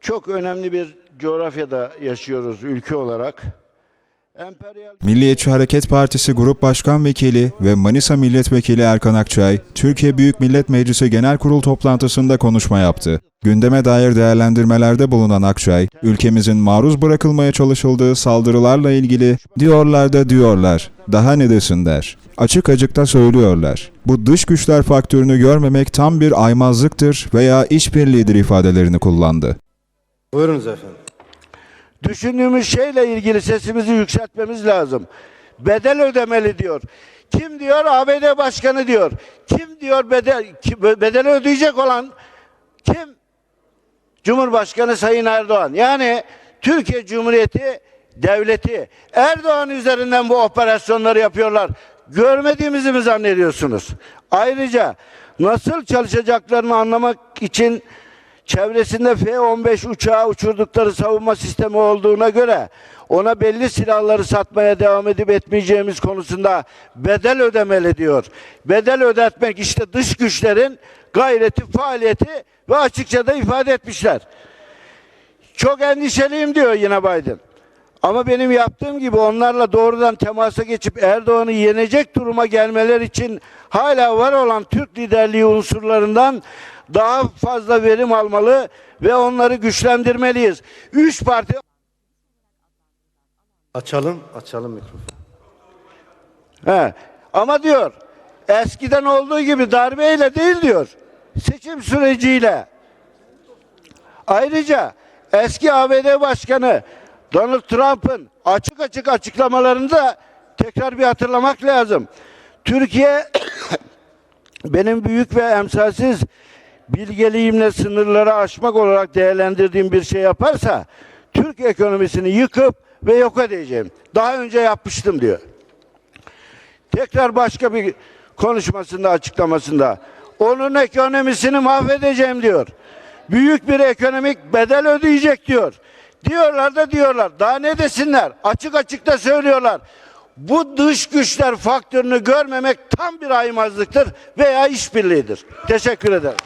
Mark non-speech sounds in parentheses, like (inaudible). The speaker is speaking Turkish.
çok önemli bir coğrafyada yaşıyoruz ülke olarak. Milliyetçi Hareket Partisi Grup Başkan Vekili ve Manisa Milletvekili Erkan Akçay, Türkiye Büyük Millet Meclisi Genel Kurul toplantısında konuşma yaptı. Gündeme dair değerlendirmelerde bulunan Akçay, ülkemizin maruz bırakılmaya çalışıldığı saldırılarla ilgili diyorlar da diyorlar, daha ne desinler. Açık açıkta söylüyorlar. Bu dış güçler faktörünü görmemek tam bir aymazlıktır veya işbirliğidir ifadelerini kullandı. Buyurunuz efendim. düşündüğümüz şeyle ilgili sesimizi yükseltmemiz lazım. Bedel ödemeli diyor. Kim diyor? ABD Başkanı diyor. Kim diyor bedel ki- bedeli ödeyecek olan kim? Cumhurbaşkanı Sayın Erdoğan. Yani Türkiye Cumhuriyeti devleti Erdoğan üzerinden bu operasyonları yapıyorlar. Görmediğimizi mi zannediyorsunuz? Ayrıca nasıl çalışacaklarını anlamak için çevresinde F-15 uçağı uçurdukları savunma sistemi olduğuna göre ona belli silahları satmaya devam edip etmeyeceğimiz konusunda bedel ödemeli diyor. Bedel ödetmek işte dış güçlerin gayreti, faaliyeti ve açıkça da ifade etmişler. Çok endişeliyim diyor yine Biden. Ama benim yaptığım gibi onlarla doğrudan temasa geçip Erdoğan'ı yenecek duruma gelmeler için hala var olan Türk liderliği unsurlarından daha fazla verim almalı ve onları güçlendirmeliyiz. Üç parti Açalım, açalım mikrofonu. He. Ama diyor eskiden olduğu gibi darbeyle değil diyor. Seçim süreciyle. Ayrıca eski ABD Başkanı Donald Trump'ın açık açık açıklamalarını da tekrar bir hatırlamak lazım. Türkiye (coughs) benim büyük ve emsalsiz bilgeliğimle sınırları aşmak olarak değerlendirdiğim bir şey yaparsa Türk ekonomisini yıkıp ve yok edeceğim. Daha önce yapmıştım diyor. Tekrar başka bir konuşmasında, açıklamasında onun ekonomisini mahvedeceğim diyor. Büyük bir ekonomik bedel ödeyecek diyor. Diyorlar da diyorlar. Daha ne desinler? Açık açık da söylüyorlar. Bu dış güçler faktörünü görmemek tam bir aymazlıktır veya işbirliğidir. Teşekkür ederim.